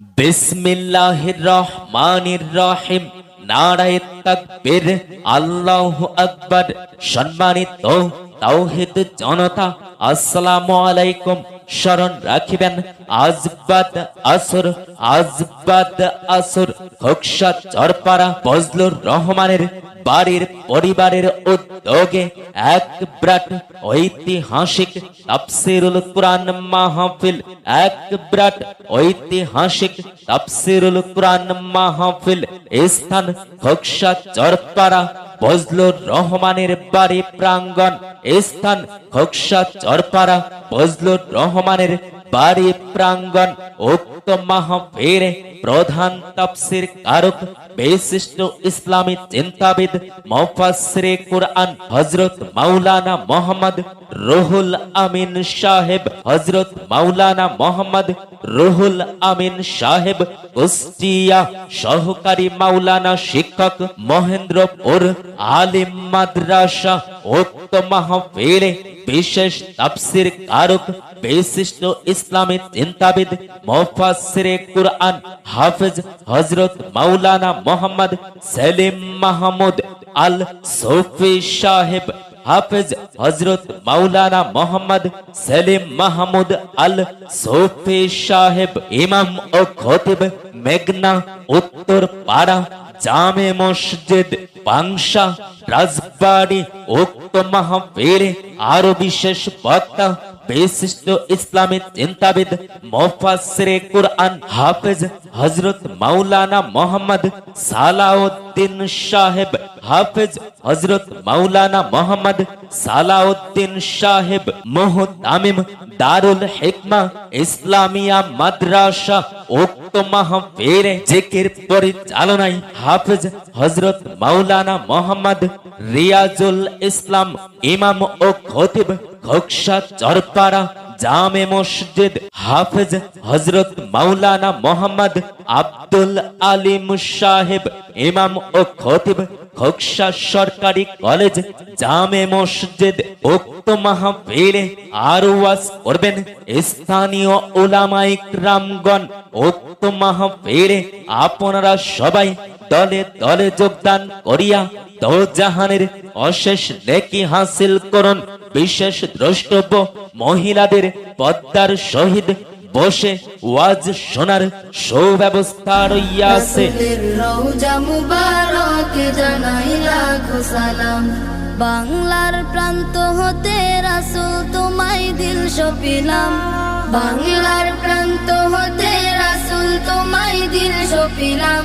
বিসমিল্লাহির রহমানির রহিম। নারায়ে তাকবীর। আল্লাহু আকবার। সম্মানিত তাওহীদ জনতা, আসসালামু আলাইকুম। স্মরণ রাখিবেন। আজবাদ আসর আজবাদ আসর। খোকসা চরপাড়া ফজলুর রহমানের বাড়ির পরিবারের উদ্যোগে এক ব্রাট ঐতিহাসিক তাফসিরুল কোরআন মাহফিল, এক ব্রাট ঐতিহাসিক তাফসিরুল কোরআন মাহফিল, স্থান খোকসা চরপাড়া, ফজলুর রহমানের বাড়ি প্রাঙ্গণ, স্থান খোকসা চরপাড়া, ফজলুর রহমানের বাড়ি প্রাঙ্গণ উক্ত মাহফিলে প্রধান তাফসির কারক, বিশিষ্ট ইসলামী চিন্তাবিদ মুফাসসিরে কুরআন হযরত মাওলানা মোহাম্মদ রুহুল আমিন সাহেব, হযরত মাওলানা মোহাম্মদ রুহুল আমিন সাহেব, কুষ্টিয়া সহকারী মাওলানা শিক্ষক মহেন্দ্রপুর আলিম মাদ্রাসা, উক্ত মাহফিলে বিশেষ তাফসির কারক বিশিষ্ট ইসলামী চিন্তাবিদ মুফাসসিরে কুরআন হাফেজ হযরত মাওলানা মোহাম্মদ সেলিম মাহমুদ আল সুফি সাহেব, হাফেজ হযরত মাওলানা মোহাম্মদ সেলিম মাহমুদ আল সুফি সাহেব, ইমাম ও খতিব মেঘনা, উত্তর পাড়া, জামে মসজিদ পাংশা রাজবাড়ি, উক্ত মাহফিলে আরও বিশেষ বক্তা বিশিষ্ট ইসলামী চিন্তাবিদ মুফাসসিরে কুরআন হাফেজ হযরত মাওলানা মোহাম্মদ সালাউদ্দিন সাহেব, হাফেজ হযরত মাওলানা মোহাম্মদ সালাউদ্দিন সাহেব, মুহতামিম দারুল হিকমা ইসলামিয়া মাদ্রাসা, উক্ত মাহফিলে জিকির পরিচালনায় হাফেজ হযরত মাওলানা মোহাম্মদ রিয়াজুল ইসলাম, ইমাম ও খতিব খোকসা চরপাড়া জামে মসজিদ হাফেজ হজরত মাওলানা মোহাম্মদ আব্দুল আলিম সাহেব, ইমাম ও খতিব খোকসা সরকারি কলেজ, জামে মসজিদ উক্ত মাহফিলে আরও ওয়াজ করবেন। স্থানীয় ওলামাই রামগণ উক্ত মাহফিলে আপনারা সবাই দলে দলে যোগদান করিয়া তো জাহানের অশেষ নেকি হাসিল করুন। বিশেষ দ্রষ্টব্য মহিলাদের পদ্মার সহিত বসে ওয়াজ শোনার সুব্যবস্থা রইয়াছে। বাংলার প্রান্ত হতে রাসূল তোমায় দিল সপিলাম। বাংলার প্রান্ত হতে রাসুল তোমায় দিল সপিলাম।